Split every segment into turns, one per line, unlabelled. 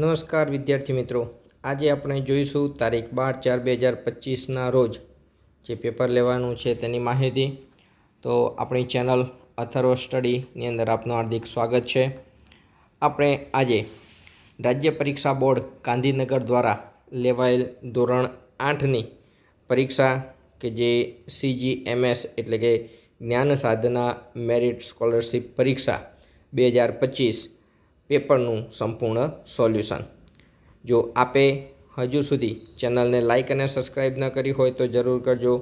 નમસ્કાર વિદ્યાર્થી મિત્રો. આજે આપણે જોઈશું તારીખ બાર ચાર બે હજાર પચીસના રોજ જે પેપર લેવાનું છે તેની માહિતી. તો આપણી ચેનલ અથર્વ સ્ટડીની અંદર આપનું હાર્દિક સ્વાગત છે. આપણે આજે રાજ્ય પરીક્ષા બોર્ડ ગાંધીનગર દ્વારા લેવાયેલ ધોરણ આઠની પરીક્ષા કે જે સીજીએમએસ એટલે કે જ્ઞાન સાધના મેરિટ સ્કોલરશિપ પરીક્ષા બે હજાર પચીસ પેપરનું સંપૂર્ણ સોલ્યુશન. જો આપે હજુ સુધી ચેનલને લાઇક અને સબસ્ક્રાઈબ ન કરી હોય તો જરૂર કરજો.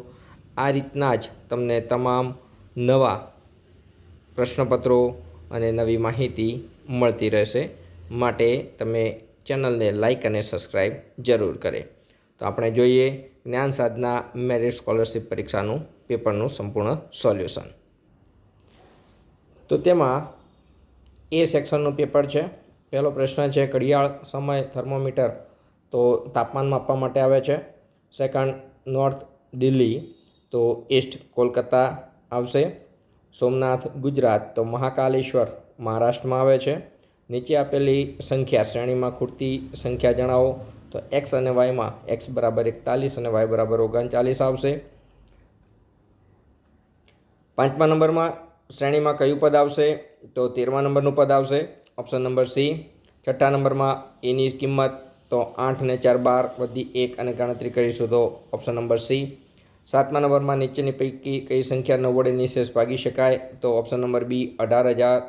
આ રીતના જ તમને તમામ નવા પ્રશ્નપત્રો અને નવી માહિતી મળતી રહેશે. માટે તમે ચેનલને લાઇક અને સબસ્ક્રાઈબ જરૂર કરે. તો આપણે જોઈએ જ્ઞાન સાધના મેરિટ સ્કોલરશિપ પરીક્ષાનું પેપરનું સંપૂર્ણ સોલ્યુશન. તો તેમાં એ સેક્શનનું પેપર છે. પહેલો પ્રશ્ન છે ઘડિયાળ સમય થર્મોમીટર તો તાપમાન માપવા માટે આવે છે. સેકન્ડ, નોર્થ દિલ્હી તો ઈસ્ટ કોલકાતા આવશે. સોમનાથ, ગુજરાત તો મહાકાલેશ્વર મહારાષ્ટ્રમાં આવે છે. નીચે આપેલી સંખ્યા શ્રેણીમાં ખૂટતી સંખ્યા જણાવો તો એક્સ અને વાયમાં એક્સ બરાબર એકતાલીસ અને વાય બરાબર ઓગણચાલીસ આવશે. પાંચમા નંબરમાં શ્રેણીમાં કયું પદ આવશે? તો તેરમા નંબરનું પદ આવશે. ઓપ્શન નંબર સી છઠ્ઠા નંબરમાં એની કિંમત, તો આઠ ને ચાર બાર વધી એક અને ગણતરી કરીશું તો ઓપ્શન નંબર સી સાતમા નંબરમાં નીચેની પૈકી કઈ સંખ્યા નવ વડે નિશેષ ભાગી શકાય? તો ઓપ્શન નંબર બી અઢાર હજાર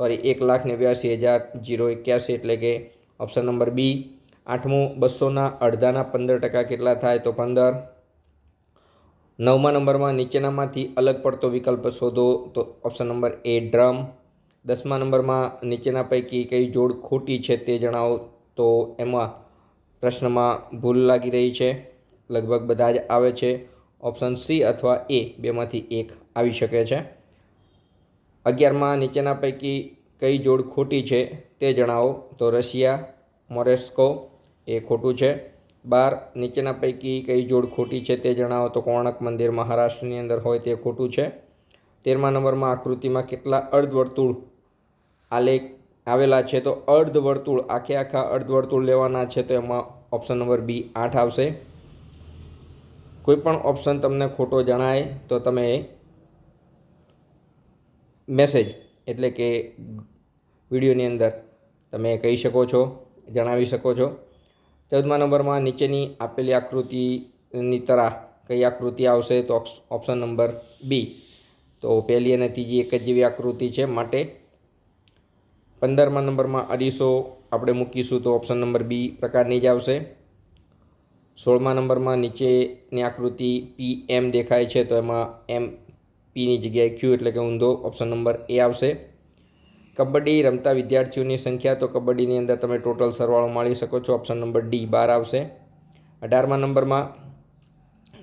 સોરી એક લાખ નેવ્યાસી હજાર, જીરો એક્યાસી એટલે કે ઓપ્શન નંબર બી આઠમું બસોના અડધાના પંદર ટકા કેટલા થાય? તો પંદર. નવમા નંબરમાં નીચેનામાંથી અલગ પડતો વિકલ્પ શોધો તો ઓપ્શન નંબર એ ડ્રમ. દસમા નંબરમાં નીચેના પૈકી કઈ જોડ ખોટી છે તે જણાવો તો એમાં પ્રશ્નમાં ભૂલ લાગી રહી છે. લગભગ બધા જ આવે છે. ઓપ્શન સી અથવા એ બેમાંથી એક આવી શકે છે. અગિયારમાં નીચેના પૈકી કઈ જોડ ખોટી છે તે જણાવો તો રશિયા, મોરેસ્કો એ ખોટું છે. બાર નીચેના પૈકી કઈ જોડ ખોટી છે તે જણાવો તો કોણક મંદિર મહારાષ્ટ્રની અંદર હોય તે ખોટું છે. તેરમા નંબરમાં આકૃતિમાં કેટલા અર્ધવર્તુળ આલેખ આવેલા છે તો અર્ધવર્તુળ, આખે આખા અર્ધવર્તુળ લેવાના છે તો એમાં ઓપ્શન નંબર બી આઠ આવશે. કોઈ પણ ઓપ્શન તમને ખોટો જણાય તો તમે મેસેજ એટલે કે વિડીયોની અંદર તમે કહી શકો છો, જણાવી શકો છો. ચૌદમા નંબરમાં નીચેની આપેલી આકૃતિની તરહ કઈ આકૃતિ આવશે તો ઓપ્શન નંબર બી. તો પહેલી અને ત્રીજી એક જ જેવી આકૃતિ છે માટે પંદરમા નંબરમાં અરીસો આપણે મૂકીશું તો ઓપ્શન નંબર બી પ્રકારની જ આવશે. સોળમા નંબરમાં નીચેની આકૃતિ પી એમ દેખાય છે તો એમાં એમ પીની જગ્યાએ ક્યુ એટલે કે ઊંધો ઓપ્શન નંબર એ આવશે. કબડ્ડી રમતા વિદ્યાર્થીઓની સંખ્યા તો કબડ્ડીની અંદર તમે ટોટલ સરવાળો માળી શકો છો. ઓપ્શન નંબર ડી, બાર આવશે. અઢારમા નંબરમાં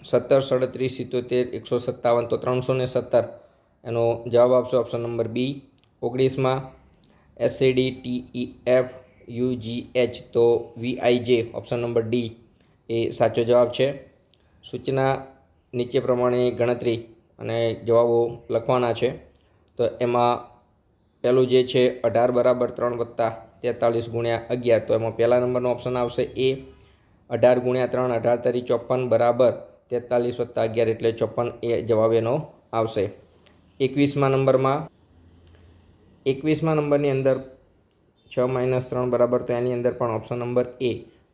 સત્તર, સડત્રીસ, સિત્તોતેર, એકસો સત્તાવન, તો ત્રણસો ને સત્તર. એનો જવાબ આપશો ઓપ્શન નંબર બી. ઓગણીસમાં S C D T E F U G H તો V I J option number D એ સાચો જવાબ છે. સૂચના નીચે પ્રમાણે ગણતરી અને જવાબો લખવાના છે. તો એમાં પહેલું જે છે અઢાર બરાબર ત્રણ વત્તા તેતાલીસ ગુણ્યા અગિયાર. તો એમાં પહેલા નંબરનો ઓપ્શન આવશે એ. અઢાર ગુણ્યા ત્રણ, અઢાર તરી ચોપન બરાબર તેતાલીસ વત્તા અગિયાર એટલે ચોપન એ જવાબ એનો આવશે. એકવીસમા નંબરમાં, એકવીસમા નંબરની અંદર છ માઇનસ ત્રણ બરાબર તો એની અંદર પણ ઓપ્શન નંબર એ.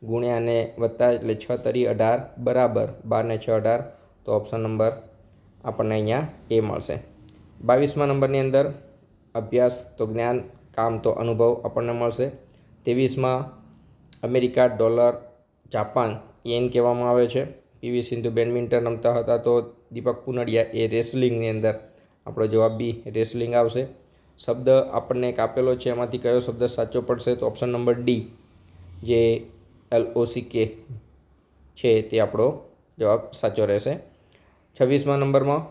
ગુણ્યા અને વત્તા એટલે છ તરી અઢાર બરાબર. બાર ને છ અઢાર તો ઓપ્શન નંબર આપણને અહીંયા એ મળશે. બાવીસમા નંબરની અંદર અભ્યાસ તો જ્ઞાન, કામ તો અનુભવ આપણને મળશે. ત્રેવીસમાં અમેરિકા ડોલર, જાપાન એન કહેવામાં આવે છે. પીવી સિંધુ બેડમિન્ટન રમતા હતા તો દીપક પુનડિયા એ રેસલિંગની અંદર આપણો જવાબ બી રેસલિંગ આવશે. શબ્દ આપણને એક આપેલો છે, એમાંથી કયો શબ્દ સાચો પડશે તો ઓપ્શન નંબર ડી, જે એલ કે છે તે આપણો જવાબ સાચો રહેશે. છવ્વીસમાં નંબરમાં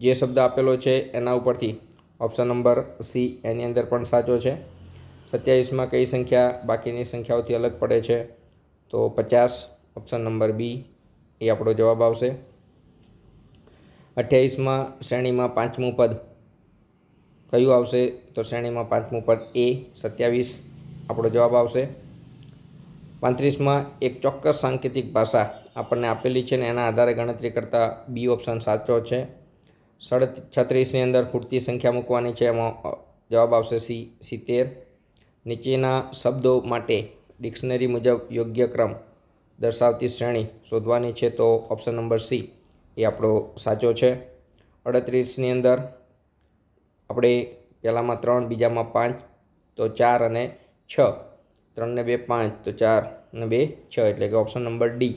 જે શબ્દ આપેલો છે એના ઉપરથી ઓપ્શન નંબર સી એની અંદર પણ સાચો છે. સત્યાવીસમાં કઈ સંખ્યા? બાકીની સંખ્યાઓથી અલગ પડે છે. તો પચાસ ઓપ્શન નંબર બી એ આપણો જવાબ આવશે. અઠ્યાવીસમાં શ્રેણીમાં પાંચમું પદ. કયું આવશે? તો શ્રેણીમાં પાંચમું પદ એ સત્યાવીસ, આપણો જવાબ આવશે. પાંત્રીસમાં એક ચોક્કસ સાંકેતિક ભાષા આપણને આપેલી છે ને એના આધારે ગણતરી કરતાં બી ઓપ્શન સાચો છે. સડ છત્રીસની અંદર ખૂટતી સંખ્યા મૂકવાની છે. એમાં જવાબ આવશે સી, સિત્તેર. નીચેના શબ્દો માટે ડિક્શનરી મુજબ યોગ્ય ક્રમ દર્શાવતી શ્રેણી શોધવાની છે તો ઓપ્શન નંબર સી એ આપણો સાચો છે. અડત્રીસની અંદર આપણે પહેલાંમાં ત્રણ, બીજામાં પાંચ, તો ચાર અને છ. ત્રણને બે, પાંચ, તો ચાર અને બે, છ. એટલે કે ઓપ્શન નંબર ડી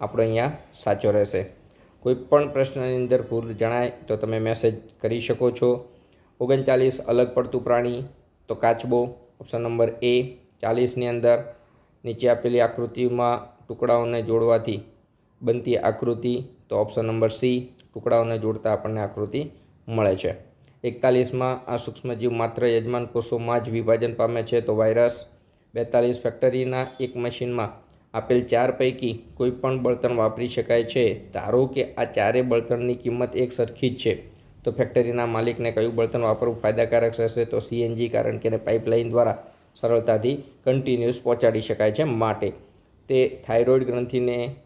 આપણો અહીંયા સાચો રહેશે. કોઈ પણ પ્રશ્નની અંદર ભૂલ જણાય તો તમે મેસેજ કરી શકો છો. ઓગણચાલીસ અલગ પડતું પ્રાણી તો કાચબો ઓપ્શન નંબર એ ચાલીસની અંદર. નીચે આપેલી આકૃતિમાં ટુકડાઓને જોડવાથી બનતી આકૃતિ તો ઓપ્શન નંબર સી ટુકડાઓને જોડતા આપણને આકૃતિ મળે છે. એકતાલીસમાં આ સૂક્ષ્મજીવ માત્ર યજમાન કોષોમાં જ વિભાજન પામે છે તો વાયરસ બેતાલીસ ફેક્ટરીના એક મશીનમાં આપેલ ચાર પૈકી કોઈ પણ બળતણ વાપરી શકાય છે. ધારો કે આ ચારે બળતણની કિંમત એક સરખી જ છે. તો ફેક્ટરીના માલિકને કયું બળતણ વાપરવું ફાયદાકારક રહેશે? તો સીએનજી કારણ કે પાઇપલાઇન દ્વારા સરળતાથી કન્ટિન્યુઅસ પહોંચાડી શકાય છે માટે. તે થાઇરોઇડ ગ્રંથિને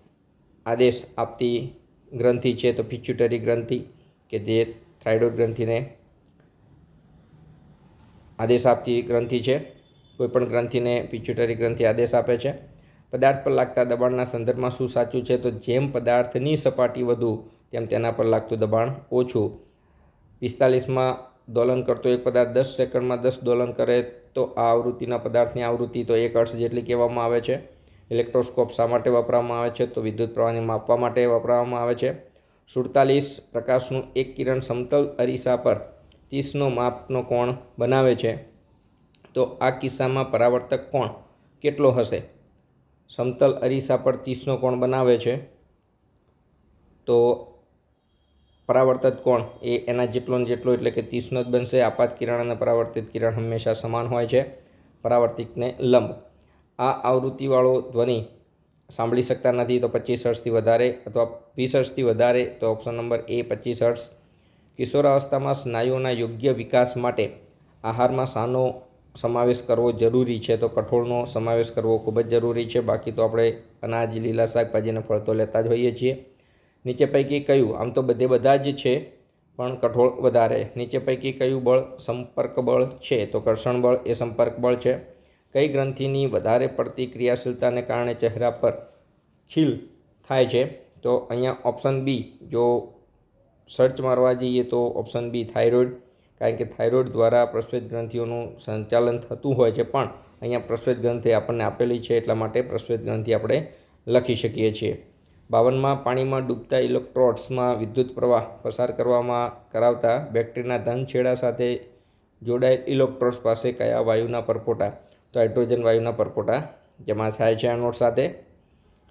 આદેશ આપતી ગ્રંથિ છે તો પિચ્યુટરી ગ્રંથિ કે જે થાઇરોઇડ ગ્રંથિને આદેશ આપતી ગ્રંથિ છે. કોઈપણ ગ્રંથિને પિચ્યુટરી ગ્રંથિ આદેશ આપે છે. પદાર્થ પર લાગતા દબાણના સંદર્ભમાં શું સાચું છે? તો જેમ પદાર્થની સપાટી વધુ, તેમ તેના પર લાગતું દબાણ ઓછું. પિસ્તાલીસમાં દોલન કરતો એક પદાર્થ દસ સેકન્ડમાં દસ દોલન કરે તો આ આવૃત્તિના પદાર્થની આવૃત્તિ તો એક અર્થ જેટલી કહેવામાં આવે છે. ઇલેક્ટ્રોસ્કોપ શા માટે વાપરવામાં આવે છે? તો વિદ્યુત પ્રવાહને માપવા માટે વાપરવામાં આવે છે. સુડતાલીસ પ્રકાશનું એક કિરણ સમતલ અરીસા પર ત્રીસનો માપનો કોણ બનાવે છે? તો આ કિસ્સામાં પરાવર્તક કોણ? કેટલો હશે? સમતલ અરીસા પર ત્રીસનો કોણ બનાવે છે? તો પરાવર્તક કોણ? એ એના જેટલો ને જેટલો એટલે કે ત્રીસનો જ બનશે. આપાત કિરણ અને પરાવર્તિત કિરણ હંમેશા સમાન હોય છે. પરાવર્તિતને લંબ. આ આવૃત્તિવાળો ધ્વનિ સાંભળી શકતા નથી તો પચીસ હર્ટ્સથી વધારે અથવા વીસ હર્ટ્સથી વધારે તો ઓપ્શન નંબર એ પચીસ હર્ટ્સ કિશોરાવસ્થામાં સ્નાયુઓના યોગ્ય વિકાસ માટે આહારમાં શાનો સમાવેશ કરવો જરૂરી છે તો કઠોળનો સમાવેશ કરવો ખૂબ જ જરૂરી છે. બાકી તો આપણે અનાજ, લીલા શાકભાજીને ફળ તો લેતા જ હોઈએ છીએ. નીચે પૈકી કયું? આમ તો બધે બધા જ છે, પણ કઠોળ વધારે. નીચે પૈકી કયું બળ? સંપર્ક બળ છે. તો ઘર્ષણ બળ એ સંપર્ક બળ છે. કઈ ગ્રંથિની વધારે પડતી ક્રિયાશીલતાને કારણે ચહેરા પર ખીલ થાય છે? તો અહીંયા ઓપ્શન બી, જો સર્ચ મારવા જઈએ તો ઓપ્શન બી થાઇરોઇડ કારણ કે થાઇરોઇડ દ્વારા પ્રસ્વેદ ગ્રંથિઓનું સંચાલન થતું હોય છે, પણ અહીંયા પ્રસ્વેદ ગ્રંથિ આપણને આપેલી છે, એટલા માટે પ્રસ્વેદ ગ્રંથિ આપણે લખી શકીએ છીએ. બાવનમાં પાણીમાં ડૂબતા ઇલેક્ટ્રોડ્સમાં વિદ્યુત પ્રવાહ પસાર કરવામાં કરાવતા બેક્ટેરિયાના ધન છેડા સાથે જોડાયેલ ઇલેક્ટ્રોડ્સ પાસે કયા વાયુના પરપોટા? તો હાઇડ્રોજન વાયુના પરપોટા, જમા થાય છે આ નોટ સાથે.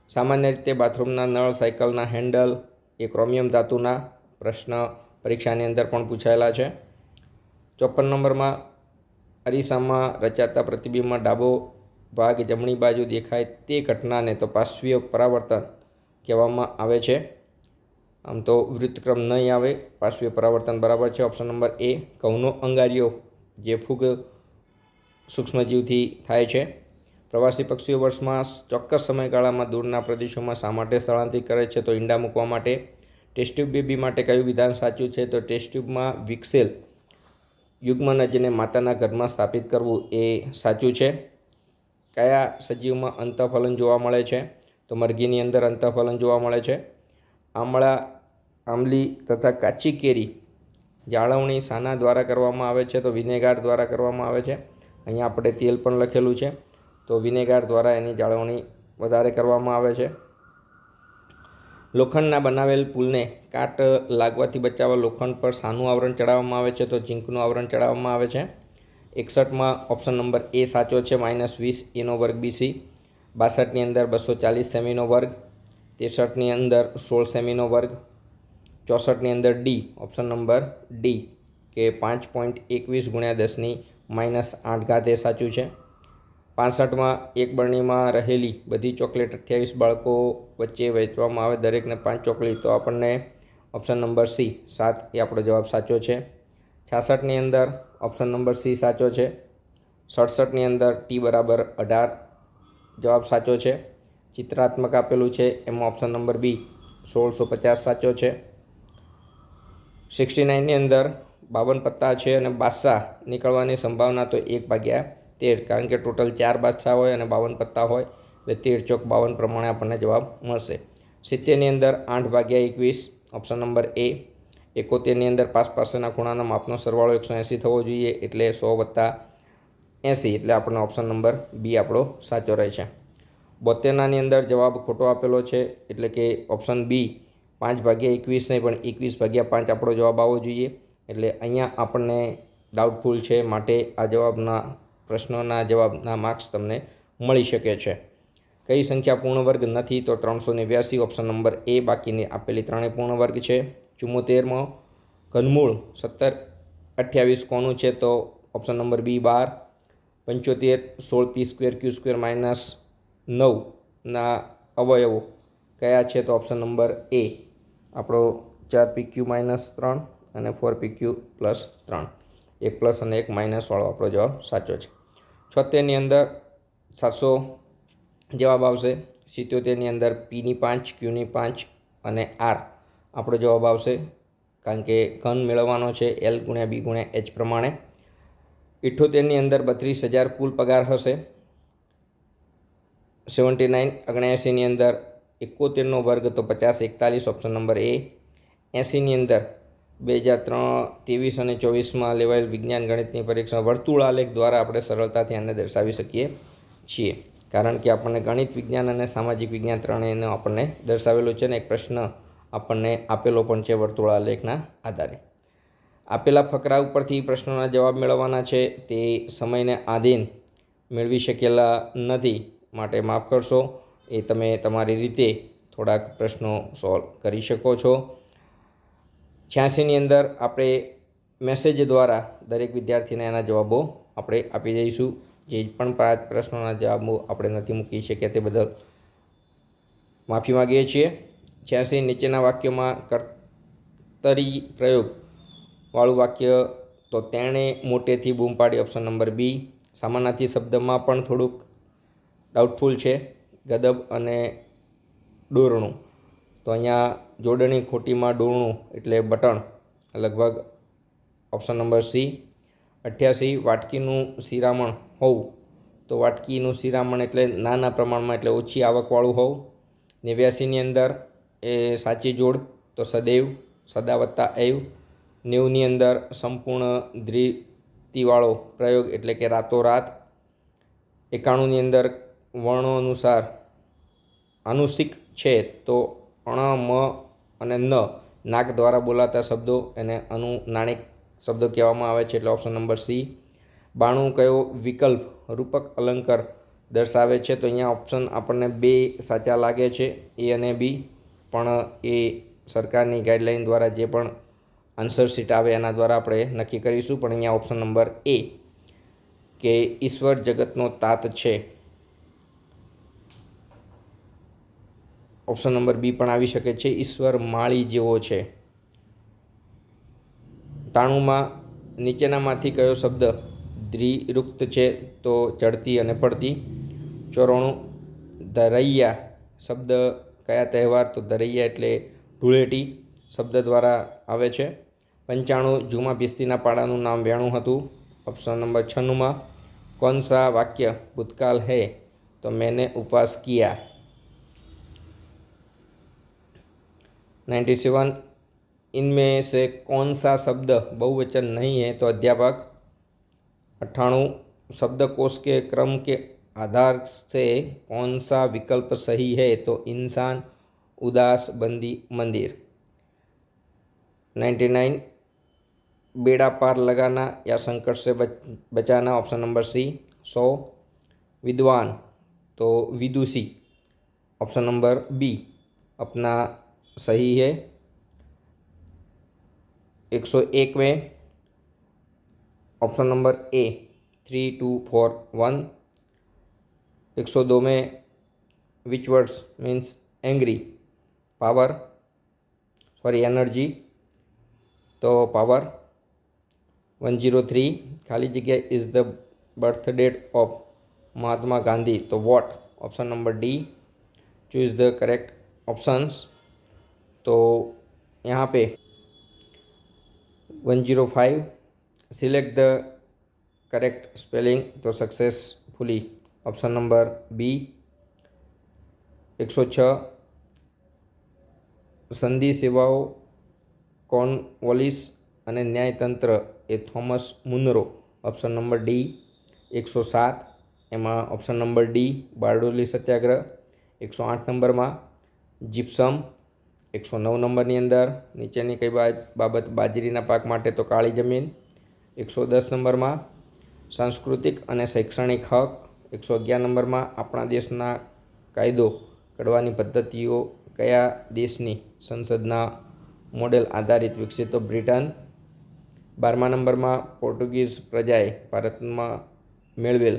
સામાન્ય રીતે બાથરૂમના નળ, સાયકલના હેન્ડલ, એ ક્રોમિયમ ધાતુના પ્રશ્ન પરીક્ષાની અંદર પણ પૂછાયેલા છે. ચોપન નંબરમાં અરીસામાં રચાતા પ્રતિબિંબમાં ડાબો ભાગ જમણી બાજુ દેખાય તે ઘટનાને તો પાર્શ્વીય પરાવર્તન કહેવામાં આવે છે. આમ તો વૃત્તક્રમ નહીં આવે, પાર્શ્વીય પરાવર્તન બરાબર છે. ઓપ્શન નંબર એ, ઘઉંનો અંગારીઓ જે ફૂગ સૂક્ષ્મજીવથી થાય છે. પ્રવાસી પક્ષીઓ વર્ષમાં ચોક્કસ સમયગાળામાં દૂરના પ્રદેશોમાં શા માટે સ્થળાંતરિત કરે છે તો ઈંડા મૂકવા માટે. ટેસ્ટ ટ્યુબ બેબી માટે કયું વિધાન સાચું છે તો ટેસ્ટ ટ્યુબમાં વિકસેલ યુગ્મનજને માતાના ગર્ભમાં સ્થાપિત કરવું એ સાચું છે? કયા સજીવમાં અંતઃફલન જોવા મળે છે? તો મરઘીની અંદર અંતઃફલન જોવા મળે છે. આમળા, આંબલી તથા કાચી કેરી જાળવણી સાના દ્વારા કરવામાં આવે છે તો વિનેગાર દ્વારા કરવામાં આવે છે. અહીંયા આપણે તેલ પણ લખેલું છે. તો વિનેગાર દ્વારા એની જાળવણી વધારે કરવામાં આવે છે. લોખંડના બનાવેલ પુલને કાટ લાગવાથી બચાવવા લોખંડ પર સાનું આવરણ ચડાવવામાં આવે છે તો ઝીંકનું આવરણ ચડાવવામાં આવે છે. એકસઠમાં ઓપ્શન નંબર એ સાચો છે, માઇનસ વીસ એનો વર્ગ બીસી બાસઠની અંદર બસો ચાલીસ સેમીનો વર્ગ. ત્રેસઠની અંદર સોળ સેમીનો વર્ગ. ચોસઠની અંદર ડી, ઓપ્શન નંબર ડી, કે પાંચ પોઈન્ટ એકવીસ ગુણ્યા દસની માઇનસ આઠ ઘાત એ સાચું છે. પાસઠમાં એક બરણીમાં રહેલી બધી ચોકલેટ અઠ્યાવીસ બાળકો વચ્ચે વહેંચવામાં આવે દરેકને પાંચ ચોકલેટ તો આપણને ઓપ્શન નંબર સી સાત એ આપણો જવાબ સાચો છે. છાસઠની અંદર ઓપ્શન નંબર સી સાચો છે. સડસઠની અંદર ટી બરાબર અઢાર જવાબ સાચો છે. ચિત્રાત્મક આપેલું છે, એમાં ઓપ્શન નંબર બી સોળસો પચાસ સાચો છે. સિક્સટી નાઇનની અંદર બાવન પત્તા છે અને બાદશાહ નીકળવાની સંભાવના તો એક ભાગ્યા તેર, કારણ કે ટોટલ ચાર બાદશાહ હોય અને બાવન પત્તા હોય, એટલે તેર ચોક બાવન પ્રમાણે આપણને જવાબ મળશે. સિત્તેરની અંદર આઠ ભાગ્યા એકવીસ ઓપ્શન નંબર એ એકોતેરની અંદર પાસ પાસેના ખૂણાના માપનો સરવાળો એકસો એંસી થવો જોઈએ, એટલે સો વત્તા એંસી, એટલે આપણને ઓપ્શન નંબર બી આપણો સાચો રહે છે બોતેરનાની અંદર જવાબ ખોટો આપેલો છે, એટલે કે ઓપ્શન બી પાંચ ભાગ્યા એકવીસ નહીં, પણ એકવીસ ભાગ્યા પાંચ આપણો જવાબ આવવો જોઈએ. એટલે અહીંયા આપણને ડાઉટફુલ છે, માટે આ જવાબના પ્રશ્નોના જવાબના માર્ક્સ તમને મળી શકે છે. કઈ સંખ્યા પૂર્ણ વર્ગ નથી તો ત્રણસો નેવ્યાસી ઓપ્શન નંબર એ બાકીની આપેલી ત્રણેય પૂર્ણ વર્ગ છે. ચુમ્મોતેરમો ઘનમૂળ સત્તર, અઠ્યાવીસ કોનું છે તો ઓપ્શન નંબર બી બાર. પંચોતેર, સોળ P square Q square minus નવના અવયવો કયા છે તો ઓપ્શન નંબર એ. આપણો ચાર પી ક્યુ માઇનસ ત્રણ અને ફોર પી ક્યુ પ્લસ ત્રણ. એક પ્લસ અને એક માઇનસવાળો આપણો જવાબ સાચો છે. છોતેરની અંદર સાતસો જવાબ આવશે. સિત્યોતેરની અંદર પીની પાંચ, ક્યુની પાંચ અને આર આપણો જવાબ આવશે. કારણ કે ઘન મેળવવાનો છે એલ ગુણ્યા બી ગુણ્યા એચ પ્રમાણે. ઇઠ્ઠોતેરની અંદર બત્રીસ હજાર કુલ પગાર હશે. સેવન્ટી નાઇન ઓગણએંસીની અંદર એકોતેરનો વર્ગ તો પચાસ એકતાલીસ, ઓપ્શન નંબર એ. એંસીની અંદર બે હજાર ત્રણ ત્રેવીસ અને ચોવીસમાં લેવાયેલ વિજ્ઞાન ગણિતની પરીક્ષા વર્તુળાલેખ દ્વારા આપણે સરળતાથી આને દર્શાવી શકીએ છીએ. કારણ કે આપણને ગણિત વિજ્ઞાન અને સામાજિક વિજ્ઞાન ત્રણેયનો આપણને દર્શાવેલો છે ને એક પ્રશ્ન આપણને આપેલો પણ છે વર્તુળાલેખના આધારે. આપેલા ફકરા ઉપરથી પ્રશ્નોના જવાબ મેળવવાના છે. તે સમયને આધીન મેળવી શકેલા નથી. માટે માફ કરશો. એ તમે તમારી રીતે થોડાક પ્રશ્નો સોલ્વ કરી શકો છો. છ્યાસીની અંદર આપણે મેસેજ દ્વારા દરેક વિદ્યાર્થીને એના જવાબો આપણે આપી દઈશું. જે પણ પાંચ પ્રશ્નોના જવાબો આપણે નથી મૂકી શક્યા તે બદલ માફી માગીએ છીએ. છ્યાસી નીચેના વાક્યોમાં કર્તરી પ્રયોગ વાળું વાક્ય, તો તેણે મોટેથી બૂમ પાડી ઓપ્શન નંબર બી સામાનાથી શબ્દમાં પણ થોડુંક ડાઉટફુલ છે, ગદબ અને ડોરણું તો અહીંયા જોડણી ખોટીમાં ડોરણું એટલે બટણ, લગભગ ઓપ્શન નંબર સી અઠ્યાસી, વાટકીનું શિરામણ હોવું. તો વાટકીનું શિરામણ એટલે નાના પ્રમાણમાં એટલે ઓછી આવકવાળું હોવું. નેવ્યાસીની અંદર એ સાચી જોડ, તો સદૈવ, સદા વત્તા એવ. નેવની અંદર સંપૂર્ણ ધ્રિતિવાળો પ્રયોગ એટલે કે રાતોરાત. એકાણુંની અંદર વર્ણો અનુસાર આનુષિક છે, તો અણ, મ અને ન નાક દ્વારા બોલાતા શબ્દો એને અનુનાણિક શબ્દો કહેવામાં આવે છે એટલે ઓપ્શન નંબર સી બાણું કયો વિકલ્પ રૂપક અલંકાર દર્શાવે છે? તો અહીંયા ઓપ્શન આપણને બે સાચા લાગે છે, એ અને બી. પણ એ સરકારની ગાઈડલાઇન દ્વારા જે પણ આન્સર શીટ આવે એના દ્વારા આપણે નક્કી કરીશું. પણ અહીંયા ઓપ્શન નંબર એ કે ઈશ્વર જગતનો તાત છે. ઓપ્શન નંબર બી પણ આવી શકે છે. ઈશ્વર માળી જેવો છે. તાણુંમાં નીચેનામાંથી કયો શબ્દ દ્વિરુક્ત છે તો ચડતી અને પડતી? ચોરણું, દરૈયા શબ્દ કયા તહેવાર? તો દરૈયા એટલે ધૂળેટી શબ્દ દ્વારા આવે છે. પંચાણું, જૂમાં પિસ્તીના પાડાનું નામ વેણું હતું. ઓપ્શન નંબર છન્નુંમાં કોણસા વાક્ય ભૂતકાલ હૈ, તો મેને ઉપવાસ કિયા. नाइन्टी सेवन, इनमें से कौन सा शब्द बहुवचन नहीं है तो अध्यापक अट्ठाणु शब्दकोश के क्रम के आधार से कौन सा विकल्प सही है तो इंसान उदास बंदी मंदिर। नाइन्टी नाइन, बेड़ा पार लगाना या संकट से बच, बचाना ऑप्शन नंबर सी, सौ। विद्वान तो विदुषी, ऑप्शन नंबर बी, अपना सही है। एक सौ एक में option number A three two four one एक सौ दो में which words means angry power sorry energy तो पावर वन ज़ीरो थ्री खाली जगह is the birth date of Mahatma Gandhi. तो what option number D choose the correct options तो यहाँ पे one zero five select the correct spelling तो successfully option number B एक सौ छः સંધિ સેવાઓ કોર્નવોલિસ અને ન્યાયતંત્ર એ Thomas Munro option number D એકસો સાત એમાં option number D Bardoli Satyagraha એકસો આઠ નંબરમાં જીપ્સમ એકસો નવ નંબરની અંદર. નીચેની કઈ બાબત? બાજરીના પાક માટે તો કાળી જમીન. એકસો દસ નંબરમાં સાંસ્કૃતિક અને શૈક્ષણિક હક. એકસો અગિયાર નંબરમાં આપણા દેશના કાયદો ઘડવાની પદ્ધતિઓ કયા દેશની સંસદના મોડેલ આધારિત વિકસિત બ્રિટન બારમા નંબરમાં પોર્ટુગીઝ પ્રજાએ ભારતમાં મેળવેલ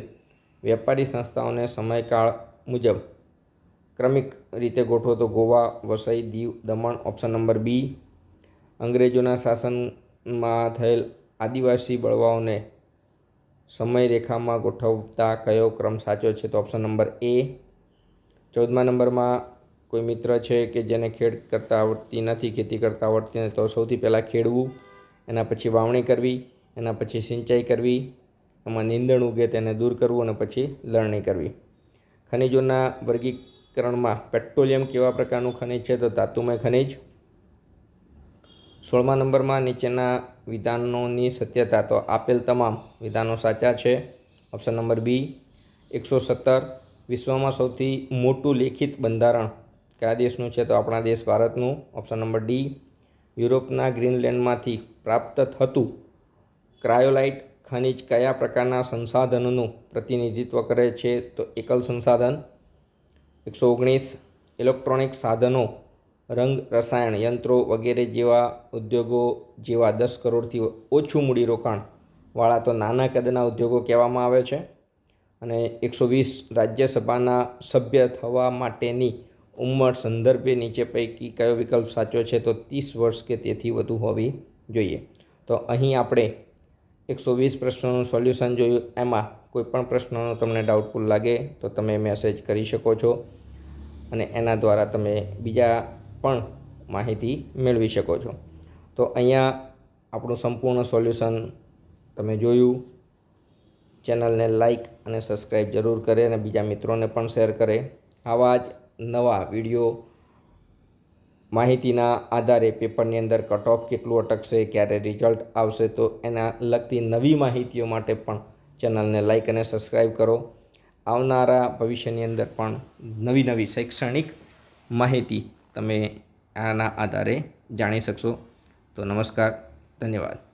વેપારી સંસ્થાઓને સમયકાળ મુજબ ક્રમિક રીતે ગોઠવો તો Goa, Vasai, Diu, Daman option number B અંગ્રેજોના શાસનમાં થયેલ આદિવાસી બળવાઓને સમયરેખામાં ગોઠવતા કયો ક્રમ સાચો છે તો ઓપ્શન નંબર એ ચૌદમા નંબરમાં કોઈ મિત્ર છે કે જેને ખેડ કરતા આવડતી નથી, ખેતી કરતા આવડતી નથી, તો સૌથી પહેલાં ખેડવું, એના પછી વાવણી કરવી, એના પછી સિંચાઈ કરવી, એમાં નીંદણ ઉગે તેને દૂર કરવું અને પછી લણણી કરવી. ખનિજોના વર્ગીકરણમાં પેટ્રોલિયમ કેવા પ્રકારનું ખનિજ છે? તો ધાતુમય ખનિજ. સોળમા નંબરમાં નીચેના વિધાનોની સત્યતા. તો આપેલ તમામ વિધાનો સાચા છે. ઓપ્શન નંબર બી, એકસો સત્તર. વિશ્વમાં સૌથી મોટું લેખિત બંધારણ કયા દેશનું છે? તો આપણા દેશ ભારતનું. ઓપ્શન નંબર ડી, યુરોપના ગ્રીનલેન્ડમાંથી પ્રાપ્ત થતું ક્રાયોલાઇટ ખનિજ કયા પ્રકારના સંસાધનોનું પ્રતિનિધિત્વ કરે છે? તો એકલ સંસાધન. એકસો ઓગણીસ ઇલેક્ટ્રોનિક સાધનો, રંગ, રસાયણ યંત્રો વગેરે જેવા ઉદ્યોગો જેવા દસ કરોડથી ઓછું મૂડીરોકાણ વાળા તો નાના કદના ઉદ્યોગો કહેવામાં આવે છે. અને એકસો વીસ રાજ્યસભાના સભ્ય થવા માટેની ઉંમર સંદર્ભે નીચે પૈકી કયો વિકલ્પ સાચો છે તો ત્રીસ વર્ષ કે તેથી વધુ હોવી જોઈએ. તો અહીં આપણે એકસો વીસ પ્રશ્નોનું સોલ્યુશન જોયું. એમાં કોઈ પણ પ્રશ્નનો તમને ડાઉટફુલ લાગે તો તમે મેસેજ કરી શકો છો અને એના દ્વારા તમે બીજા પણ માહિતી મેળવી શકો છો. તો અહીંયા આપણું સંપૂર્ણ સોલ્યુશન તમે જોયું. ચેનલને લાઈક અને સબસ્ક્રાઈબ જરૂર કરે અને બીજા મિત્રોને પણ શેર કરે. આવા જ નવા વીડિયો માહિતીના આધારે પેપરની અંદર કટ ઓફ કેટલું અટકશે, ક્યારે રિઝલ્ટ આવશે તો એના લગતી નવી માહિતીઓ માટે પણ ચેનલને લાઇક અને સબસ્ક્રાઈબ કરો. આવનારા ભવિષ્યની અંદર પણ નવી નવી શૈક્ષણિક માહિતી તમે આના આધારે જાણી શકશો. તો નમસ્કાર, ધન્યવાદ.